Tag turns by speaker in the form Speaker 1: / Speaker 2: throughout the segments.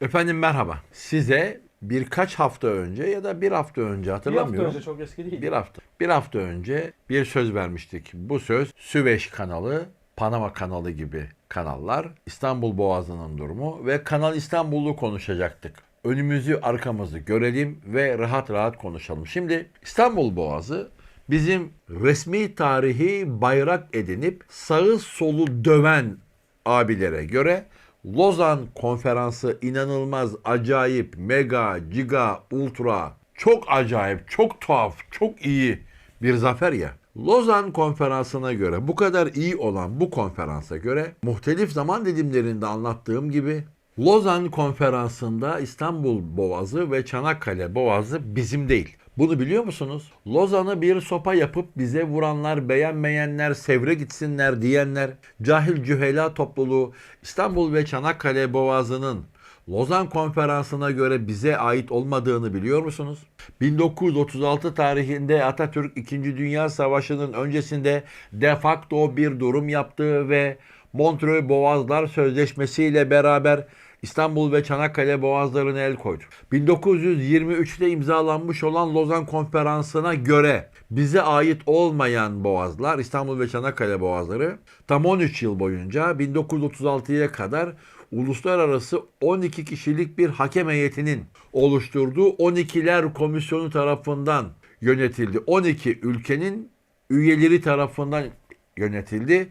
Speaker 1: Efendim merhaba. Size birkaç hafta önce ya da bir hafta önce
Speaker 2: Bir
Speaker 1: hatırlamıyorum.
Speaker 2: hafta önce çok eski değil.
Speaker 1: Bir hafta. Bir hafta önce bir söz vermiştik. Bu söz Süveyş kanalı, Panama kanalı gibi kanallar, İstanbul Boğazı'nın durumu ve Kanal İstanbul'u konuşacaktık. Önümüzü arkamızı görelim ve rahat rahat konuşalım. Şimdi İstanbul Boğazı bizim resmi tarihi bayrak edinip sağı solu döven abilere göre Lozan konferansı inanılmaz, acayip, mega, giga, ultra, çok acayip, çok tuhaf, çok iyi bir zafer ya. Lozan konferansına göre bu kadar iyi olan bu konferansa göre muhtelif zaman dilimlerinde anlattığım gibi Lozan konferansında İstanbul Boğazı ve Çanakkale Boğazı bizim değil. Bunu biliyor musunuz? Lozan'ı bir sopa yapıp bize vuranlar, beğenmeyenler, sevre gitsinler diyenler, cahil cühela topluluğu İstanbul ve Çanakkale Boğazı'nın Lozan Konferansı'na göre bize ait olmadığını biliyor musunuz? 1936 tarihinde Atatürk 2. Dünya Savaşı'nın öncesinde de facto bir durum yaptığı ve Montreux Boğazlar Sözleşmesi ile beraber İstanbul ve Çanakkale boğazlarına el koydu. 1923'te imzalanmış olan Lozan Konferansı'na göre bize ait olmayan boğazlar İstanbul ve Çanakkale boğazları tam 13 yıl boyunca 1936'ya kadar uluslararası 12 kişilik bir hakem heyetinin oluşturduğu 12'ler komisyonu tarafından yönetildi. 12 ülkenin üyeleri tarafından yönetildi.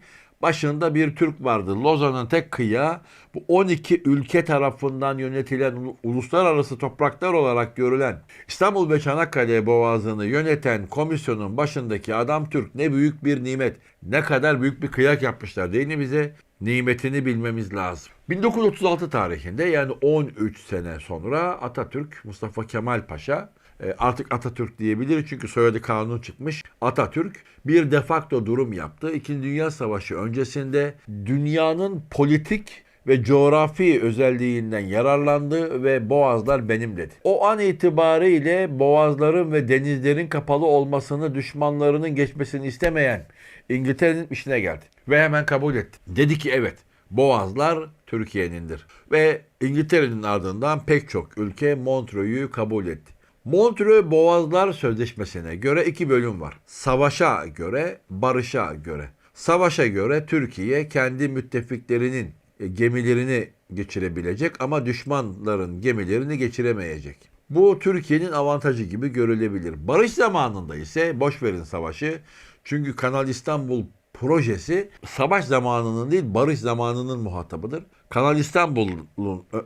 Speaker 1: Başında bir Türk vardı. Lozan'ın tek kıyağı bu 12 ülke tarafından yönetilen ulu- uluslararası topraklar olarak görülen İstanbul ve Çanakkale Boğazı'nı yöneten komisyonun başındaki adam Türk. Ne büyük bir nimet. Ne kadar büyük bir kıyak yapmışlar değil mi bize? Nimetini bilmemiz lazım. 1936 tarihinde yani 13 sene sonra Atatürk Mustafa Kemal Paşa artık Atatürk diyebiliriz çünkü soyadı kanun çıkmış. Atatürk bir defakto durum yaptı. İkinci Dünya Savaşı öncesinde dünyanın politik ve coğrafi özelliğinden yararlandı ve boğazlar benim dedi. O an itibariyle boğazların ve denizlerin kapalı olmasını düşmanlarının geçmesini istemeyen İngiltere'nin işine geldi ve hemen kabul etti. Dedi ki evet Boğazlar Türkiye'nindir. Ve İngiltere'nin ardından pek çok ülke Montreux'u kabul etti. Montreux Boğazlar Sözleşmesi'ne göre iki bölüm var. Savaşa göre, barışa göre. Savaşa göre Türkiye kendi müttefiklerinin e, gemilerini geçirebilecek ama düşmanların gemilerini geçiremeyecek. Bu Türkiye'nin avantajı gibi görülebilir. Barış zamanında ise boş verin savaşı. Çünkü Kanal İstanbul projesi savaş zamanının değil barış zamanının muhatabıdır. Kanal İstanbul'un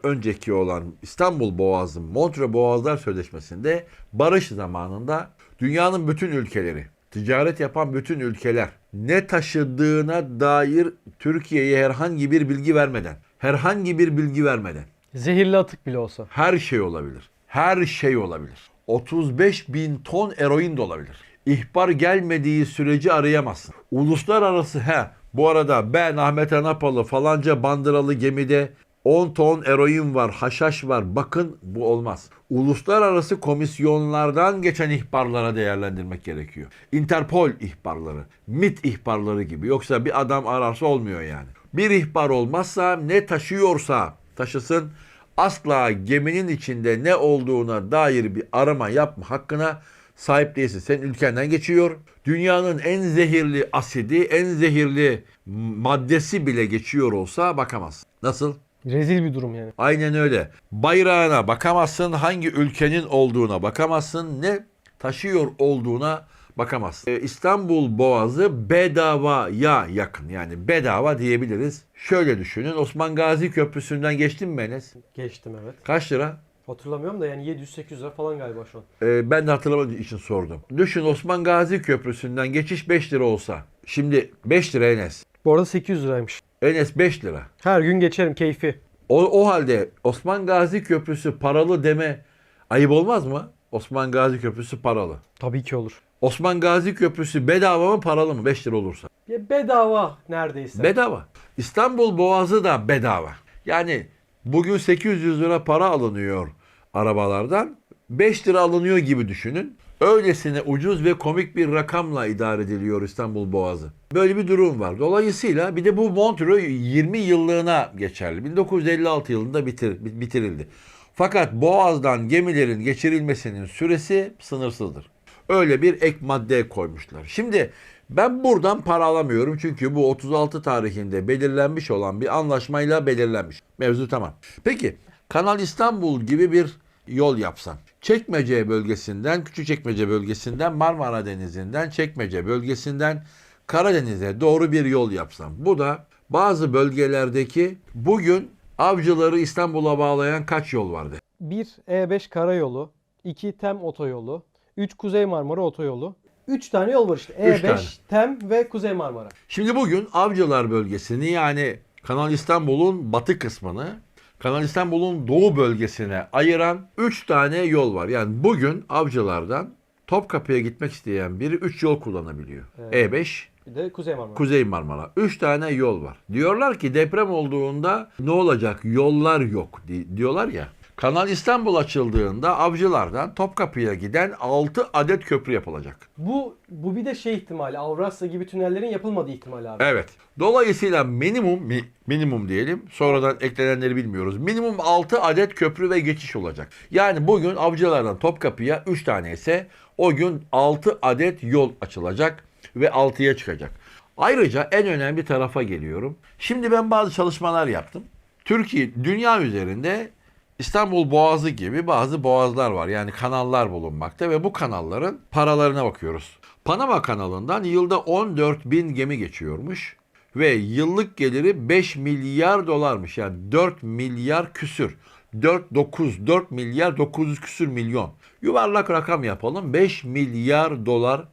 Speaker 1: önceki olan İstanbul Boğazı Montre Boğazlar Sözleşmesi'nde barış zamanında dünyanın bütün ülkeleri, ticaret yapan bütün ülkeler ne taşıdığına dair Türkiye'ye herhangi bir bilgi vermeden, herhangi bir bilgi vermeden
Speaker 2: Zehirli atık bile olsa.
Speaker 1: her şey olabilir. Her şey olabilir. 35 bin ton eroin de olabilir. İhbar gelmediği süreci arayamazsın. Uluslararası he bu arada ben Ahmet Anapalı falanca bandıralı gemide 10 ton eroin var, haşhaş var. Bakın bu olmaz. Uluslararası komisyonlardan geçen ihbarlara değerlendirmek gerekiyor. Interpol ihbarları, MIT ihbarları gibi. Yoksa bir adam ararsa olmuyor yani. Bir ihbar olmazsa ne taşıyorsa taşısın asla geminin içinde ne olduğuna dair bir arama yapma hakkına sahip değilsin. Senin ülkenden geçiyor. Dünyanın en zehirli asidi, en zehirli maddesi bile geçiyor olsa bakamazsın. Nasıl?
Speaker 2: Rezil bir durum yani.
Speaker 1: Aynen öyle. Bayrağına bakamazsın, hangi ülkenin olduğuna bakamazsın, ne taşıyor olduğuna bakamazsın. Ee, İstanbul Boğazı bedavaya yakın yani bedava diyebiliriz. Şöyle düşünün Osman Gazi Köprüsü'nden geçtin mi Enes?
Speaker 2: Geçtim evet.
Speaker 1: Kaç lira?
Speaker 2: Hatırlamıyorum da yani 700-800 lira falan galiba şu an.
Speaker 1: Ee, ben de hatırlamadığım için sordum. Düşün Osman Gazi Köprüsü'nden geçiş 5 lira olsa. Şimdi 5 lira Enes.
Speaker 2: Bu arada 800 liraymış.
Speaker 1: Enes 5 lira.
Speaker 2: Her gün geçerim keyfi.
Speaker 1: O, o halde Osman Gazi Köprüsü paralı deme ayıp olmaz mı? Osman Gazi Köprüsü paralı.
Speaker 2: Tabii ki olur.
Speaker 1: Osman Gazi Köprüsü bedava mı paralı mı? 5 lira olursa.
Speaker 2: Ya bedava neredeyse.
Speaker 1: Bedava. İstanbul Boğazı da bedava. Yani bugün 800 lira para alınıyor arabalardan. 5 lira alınıyor gibi düşünün. Öylesine ucuz ve komik bir rakamla idare ediliyor İstanbul Boğazı. Böyle bir durum var. Dolayısıyla bir de bu Montreux 20 yıllığına geçerli. 1956 yılında bitir, bitirildi. Fakat Boğaz'dan gemilerin geçirilmesinin süresi sınırsızdır. Öyle bir ek madde koymuşlar. Şimdi ben buradan para alamıyorum çünkü bu 36 tarihinde belirlenmiş olan bir anlaşmayla belirlenmiş. Mevzu tamam. Peki Kanal İstanbul gibi bir yol yapsan. Çekmece bölgesinden, Küçükçekmece bölgesinden, Marmara Denizi'nden, Çekmece bölgesinden Karadeniz'e doğru bir yol yapsam. Bu da bazı bölgelerdeki bugün avcıları İstanbul'a bağlayan kaç yol vardı?
Speaker 2: 1 E5 karayolu, 2 TEM otoyolu, 3 Kuzey Marmara otoyolu. 3 tane yol var işte.
Speaker 1: Üç
Speaker 2: E5,
Speaker 1: tane.
Speaker 2: TEM ve Kuzey Marmara.
Speaker 1: Şimdi bugün Avcılar bölgesini yani Kanal İstanbul'un batı kısmını Kanal İstanbul'un doğu bölgesine ayıran 3 tane yol var. Yani bugün Avcılar'dan Topkapı'ya gitmek isteyen biri 3 yol kullanabiliyor.
Speaker 2: Evet.
Speaker 1: E5,
Speaker 2: Bir de Kuzey Marmara.
Speaker 1: Kuzey Marmara. 3 tane yol var. Diyorlar ki deprem olduğunda ne olacak? Yollar yok di- diyorlar ya. Kanal İstanbul açıldığında Avcılar'dan Topkapı'ya giden 6 adet köprü yapılacak.
Speaker 2: bu bu bir de şey ihtimali. Avrasya gibi tünellerin yapılmadığı ihtimali abi.
Speaker 1: Evet. Dolayısıyla minimum mi- minimum diyelim. Sonradan eklenenleri bilmiyoruz. Minimum 6 adet köprü ve geçiş olacak. Yani bugün Avcılar'dan Topkapı'ya 3 tane ise o gün 6 adet yol açılacak ve 6'ya çıkacak. Ayrıca en önemli tarafa geliyorum. Şimdi ben bazı çalışmalar yaptım. Türkiye, dünya üzerinde İstanbul Boğazı gibi bazı boğazlar var. Yani kanallar bulunmakta ve bu kanalların paralarına bakıyoruz. Panama kanalından yılda 14 bin gemi geçiyormuş ve yıllık geliri 5 milyar dolarmış. Yani 4 milyar küsür. 4 9 4 milyar 900 küsür milyon. Yuvarlak rakam yapalım. 5 milyar dolar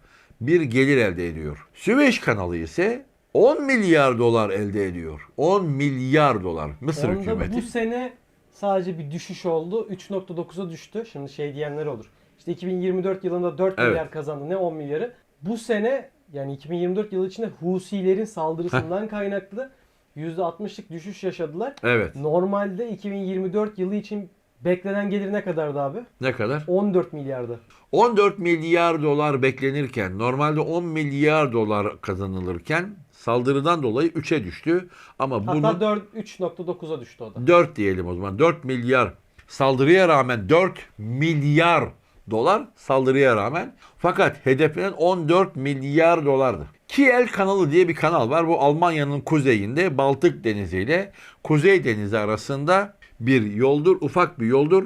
Speaker 1: bir gelir elde ediyor. Süveyş kanalı ise 10 milyar dolar elde ediyor. 10 milyar dolar. Mısır
Speaker 2: Onda
Speaker 1: hükümeti.
Speaker 2: bu sene sadece bir düşüş oldu. 3.9'a düştü. Şimdi şey diyenler olur. İşte 2024 yılında 4
Speaker 1: Evet.
Speaker 2: milyar kazandı. Ne 10 milyarı. Bu sene yani 2024 yılı içinde Husilerin saldırısından kaynaklı %60'lık düşüş yaşadılar.
Speaker 1: Evet.
Speaker 2: Normalde 2024 yılı için beklenen gelir ne kadardı abi?
Speaker 1: Ne kadar?
Speaker 2: 14 milyardı.
Speaker 1: 14 milyar dolar beklenirken normalde 10 milyar dolar kazanılırken saldırıdan dolayı 3'e düştü. Ama bunu
Speaker 2: Hatta 4 3.9'a düştü o da.
Speaker 1: 4 diyelim o zaman. 4 milyar saldırıya rağmen 4 milyar dolar saldırıya rağmen fakat hedeflenen 14 milyar dolardı. Kiel kanalı diye bir kanal var. Bu Almanya'nın kuzeyinde Baltık Denizi ile Kuzey Denizi arasında bir yoldur. Ufak bir yoldur.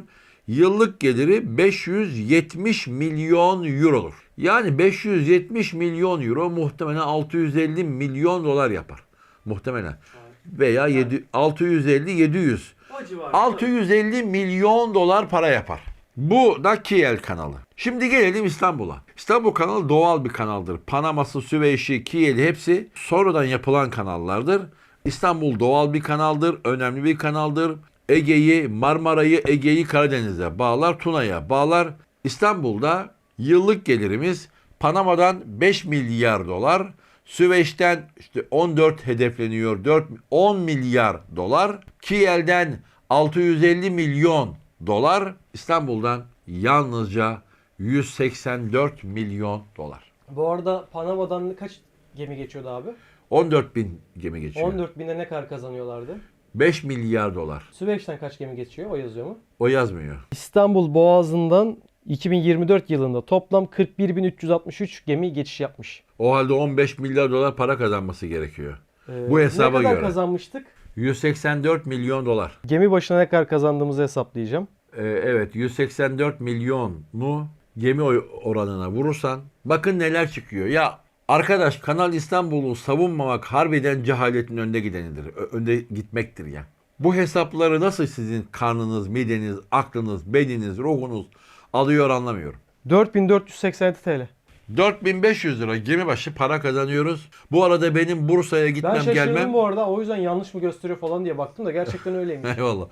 Speaker 1: Yıllık geliri 570 milyon eurodur. Yani 570 milyon euro muhtemelen 650 milyon dolar yapar. Muhtemelen. Veya 650-700.
Speaker 2: O civarı.
Speaker 1: 650 milyon dolar para yapar. Bu da Kiel kanalı. Şimdi gelelim İstanbul'a. İstanbul kanalı doğal bir kanaldır. Panaması, Süveyş'i, Kiel'i hepsi sonradan yapılan kanallardır. İstanbul doğal bir kanaldır, önemli bir kanaldır. Ege'yi, Marmara'yı, Ege'yi Karadeniz'e bağlar, Tuna'ya bağlar. İstanbul'da yıllık gelirimiz Panama'dan 5 milyar dolar, Süveyş'ten işte 14 hedefleniyor. 4 10 milyar dolar. Kiel'den 650 milyon dolar. İstanbul'dan yalnızca 184 milyon dolar.
Speaker 2: Bu arada Panama'dan kaç gemi geçiyordu abi?
Speaker 1: 14 bin gemi geçiyor.
Speaker 2: 14 binde ne kadar kazanıyorlardı?
Speaker 1: 5 milyar dolar.
Speaker 2: Süveyş'ten kaç gemi geçiyor? O yazıyor mu?
Speaker 1: O yazmıyor.
Speaker 2: İstanbul Boğazı'ndan 2024 yılında toplam 41.363 gemi geçiş yapmış.
Speaker 1: O halde 15 milyar dolar para kazanması gerekiyor.
Speaker 2: Ee,
Speaker 1: Bu hesaba
Speaker 2: ne kadar
Speaker 1: göre.
Speaker 2: kazanmıştık?
Speaker 1: 184 milyon dolar.
Speaker 2: Gemi başına ne kadar kazandığımızı hesaplayacağım.
Speaker 1: Ee, evet 184 milyonu gemi oranına vurursan bakın neler çıkıyor. Ya arkadaş Kanal İstanbul'u savunmamak harbiden cehaletin önde gidenidir. Önde gitmektir ya. Bu hesapları nasıl sizin karnınız, mideniz, aklınız, beyniniz, ruhunuz alıyor anlamıyorum.
Speaker 2: 4487 TL.
Speaker 1: 4500 lira gemi başı para kazanıyoruz. Bu arada benim Bursa'ya
Speaker 2: Ben
Speaker 1: gitmem
Speaker 2: şaşırdım
Speaker 1: gelmem.
Speaker 2: bu arada. O yüzden yanlış mı gösteriyor falan diye baktım da gerçekten öyleymiş.
Speaker 1: Eyvallah.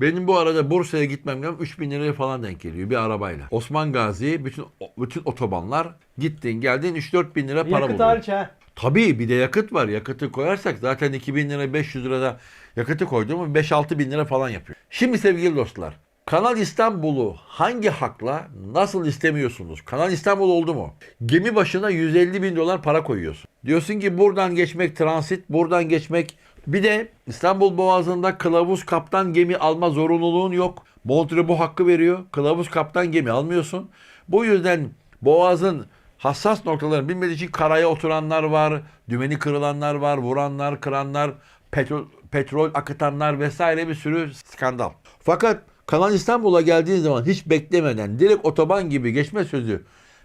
Speaker 1: Benim bu arada Bursa'ya gitmem gelmem 3000 liraya falan denk geliyor bir arabayla. Osman Gazi bütün bütün otobanlar gittin geldin 3-4 bin lira para
Speaker 2: Yakıt
Speaker 1: buluyor.
Speaker 2: hariç ha.
Speaker 1: Tabii bir de yakıt var. Yakıtı koyarsak zaten 2000 lira 500 lirada yakıtı koyduğum 5-6 bin lira falan yapıyor. Şimdi sevgili dostlar Kanal İstanbul'u hangi hakla nasıl istemiyorsunuz? Kanal İstanbul oldu mu? Gemi başına 150 bin dolar para koyuyorsun. Diyorsun ki buradan geçmek transit, buradan geçmek bir de İstanbul Boğazı'nda kılavuz kaptan gemi alma zorunluluğun yok. Montre bu hakkı veriyor. Kılavuz kaptan gemi almıyorsun. Bu yüzden Boğaz'ın hassas noktalarını bilmediği için karaya oturanlar var, dümeni kırılanlar var, vuranlar, kıranlar, petrol, petrol akıtanlar vesaire bir sürü skandal. Fakat Kanal İstanbul'a geldiğin zaman hiç beklemeden direkt otoban gibi geçme sözü.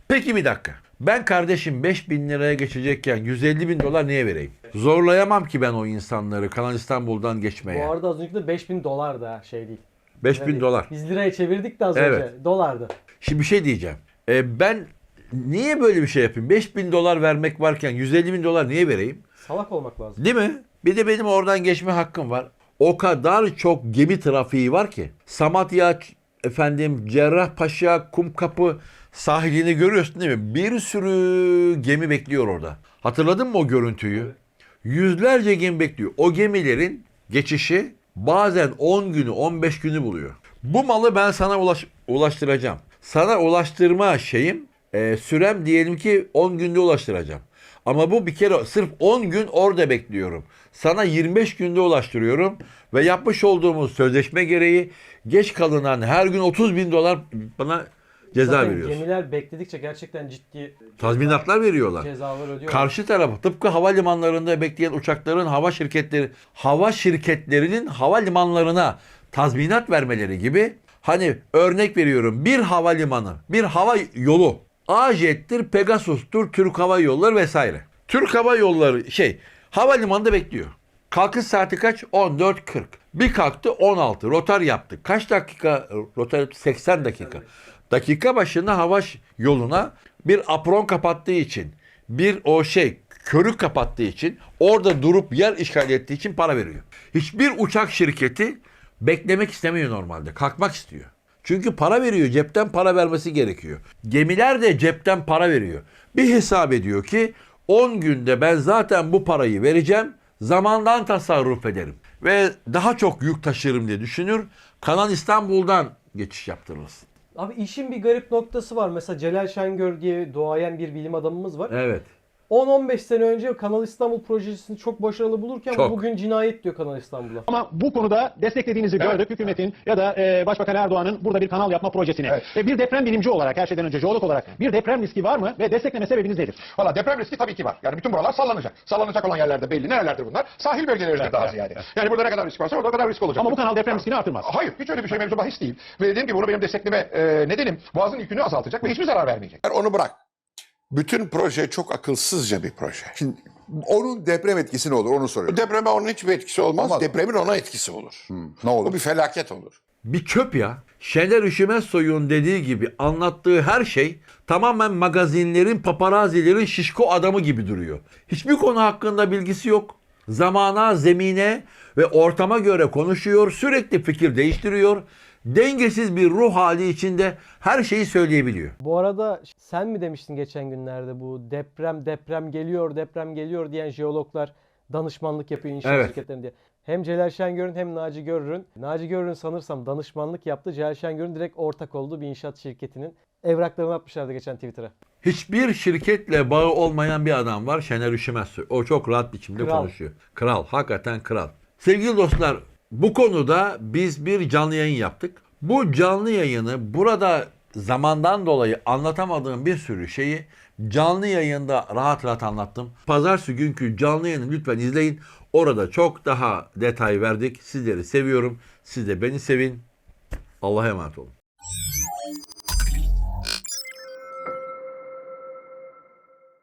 Speaker 1: Peki bir dakika. Ben kardeşim 5000 liraya geçecekken 150 bin dolar niye vereyim? Zorlayamam ki ben o insanları Kanal İstanbul'dan
Speaker 2: Bu
Speaker 1: geçmeye.
Speaker 2: arada az önce de 5000 dolar da şey değil.
Speaker 1: 5000
Speaker 2: Yani
Speaker 1: dolar.
Speaker 2: Biz liraya çevirdik de az
Speaker 1: Evet.
Speaker 2: önce. Dolardı.
Speaker 1: Şimdi bir şey diyeceğim. E, ben niye böyle bir şey yapayım? 5000 dolar vermek varken 150 bin dolar niye vereyim?
Speaker 2: Salak olmak lazım.
Speaker 1: Değil mi? Bir de benim oradan geçme hakkım var. O kadar çok gemi trafiği var ki. Samatya, efendim Cerrahpaşa, Kumkapı sahilini görüyorsun değil mi? Bir sürü gemi bekliyor orada. Hatırladın mı o görüntüyü? Yüzlerce gemi bekliyor. O gemilerin geçişi bazen 10 günü 15 günü buluyor. Bu malı ben sana ulaş- ulaştıracağım. Sana ulaştırma şeyim e, sürem diyelim ki 10 günde ulaştıracağım. Ama bu bir kere sırf 10 gün orada bekliyorum. Sana 25 günde ulaştırıyorum ve yapmış olduğumuz sözleşme gereği geç kalınan her gün 30 bin dolar bana ceza
Speaker 2: Zaten
Speaker 1: veriyorsun.
Speaker 2: Gemiler bekledikçe gerçekten ciddi
Speaker 1: Tazminatlar veriyorlar.
Speaker 2: cezalar ödüyor.
Speaker 1: Karşı tarafı tıpkı havalimanlarında bekleyen uçakların hava şirketleri hava şirketlerinin havalimanlarına tazminat vermeleri gibi hani örnek veriyorum bir havalimanı, bir hava yolu A-Jet'tir, Pegasus'tur, Türk Hava Yolları vesaire. Türk Hava Yolları şey havalimanında bekliyor. Kalkış saati kaç? 14.40. Bir kalktı 16. Rotar yaptı. Kaç dakika rotar yaptı? 80 dakika. Dakika başına hava yoluna bir apron kapattığı için, bir o şey körük kapattığı için, orada durup yer işgal ettiği için para veriyor. Hiçbir uçak şirketi beklemek istemiyor normalde. Kalkmak istiyor. Çünkü para veriyor. Cepten para vermesi gerekiyor. Gemiler de cepten para veriyor. Bir hesap ediyor ki 10 günde ben zaten bu parayı vereceğim. Zamandan tasarruf ederim. Ve daha çok yük taşırım diye düşünür. Kanal İstanbul'dan geçiş yaptırırız.
Speaker 2: Abi işin bir garip noktası var. Mesela Celal Şengör diye doğayan bir bilim adamımız var.
Speaker 1: Evet.
Speaker 2: 10-15 sene önce Kanal İstanbul projesini çok başarılı bulurken
Speaker 1: Çok.
Speaker 2: bugün cinayet diyor Kanal İstanbul'a.
Speaker 3: Ama bu konuda desteklediğinizi gördük hükümetin ya da e, Başbakan Erdoğan'ın burada bir kanal yapma projesini.
Speaker 4: Evet.
Speaker 3: E, bir deprem bilimci olarak her şeyden önce jeolog olarak bir deprem riski var mı ve destekleme sebebiniz nedir?
Speaker 4: Valla deprem riski tabii ki var. Yani bütün buralar sallanacak. Sallanacak olan yerlerde belli. Nerelerdir bunlar? Sahil bölgeleridir daha ziyade. Yani burada ne kadar risk varsa orada o kadar risk olacak.
Speaker 3: Ama bu kanal deprem riskini artırmaz.
Speaker 4: Hayır, hiç öyle bir şey mevzu bahis değil. Ve dediğim gibi bunu benim destekleme e, nedenim boğazın yükünü azaltacak ve hiçbir zarar vermeyecek.
Speaker 5: Onu bırak. Bütün proje çok akılsızca bir proje. Şimdi onun deprem etkisi ne olur onu soruyorum.
Speaker 4: Depreme onun hiçbir etkisi olmaz.
Speaker 5: Olmaz mı?
Speaker 4: Depremin ona etkisi olur.
Speaker 5: Ne olur?
Speaker 4: Bu bir felaket olur.
Speaker 1: Bir çöp ya. Şener Üşümezsoy'un dediği gibi anlattığı her şey tamamen magazinlerin, paparazilerin şişko adamı gibi duruyor. Hiçbir konu hakkında bilgisi yok. Zamana, zemine ve ortama göre konuşuyor, sürekli fikir değiştiriyor. Dengesiz bir ruh hali içinde her şeyi söyleyebiliyor.
Speaker 2: Bu arada sen mi demiştin geçen günlerde bu deprem deprem geliyor deprem geliyor diyen jeologlar danışmanlık yapıyor inşaat
Speaker 1: Evet.
Speaker 2: şirketlerine diye. Hem Celal Şengör'ün hem Naci Görür'ün. Naci Görür'ün sanırsam danışmanlık yaptı. Celal Şengör'ün direkt ortak olduğu bir inşaat şirketinin evraklarını atmışlardı geçen Twitter'a.
Speaker 1: Hiçbir şirketle bağı olmayan bir adam var Şener Üşümezsoy. O çok rahat biçimde
Speaker 2: Kral.
Speaker 1: konuşuyor. Kral, hakikaten kral. Sevgili dostlar, bu konuda biz bir canlı yayın yaptık. Bu canlı yayını burada zamandan dolayı anlatamadığım bir sürü şeyi canlı yayında rahat rahat anlattım. Pazartesi günkü canlı yayını lütfen izleyin. Orada çok daha detay verdik. Sizleri seviyorum. Siz de beni sevin. Allah'a emanet olun.